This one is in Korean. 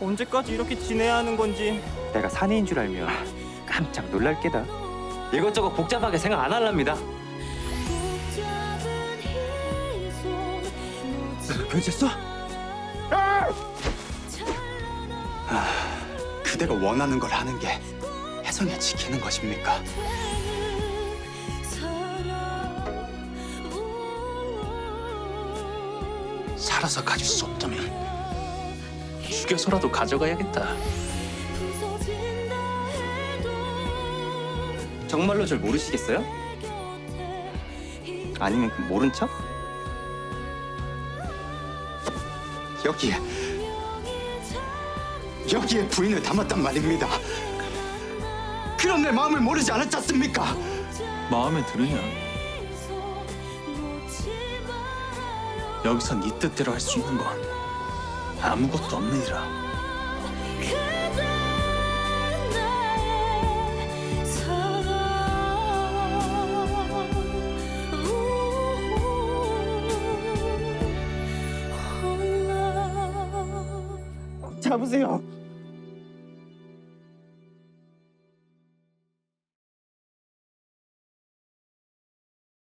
언제까지 이렇게 지내야 하는 건지 내가 사내인 줄 알면 깜짝 놀랄 게다. 이것저것 복잡하게 생각 안 할랍니다. 결제했어? 그대가 원하는 걸 하는 게 혜성이 지키는 것입니까? 살아서 가질 수 없다면 죽여서라도 가져가야겠다. 정말로 절 모르시겠어요? 아니면 그 모른 척? 여기에 여기에 부인을 담았단 말입니다. 그럼 내 마음을 모르지 않았지 않습니까? 마음에 들으냐? 여기선 네 뜻대로 할 수 있는 건 아무것도 없는 이라. 잡으세요.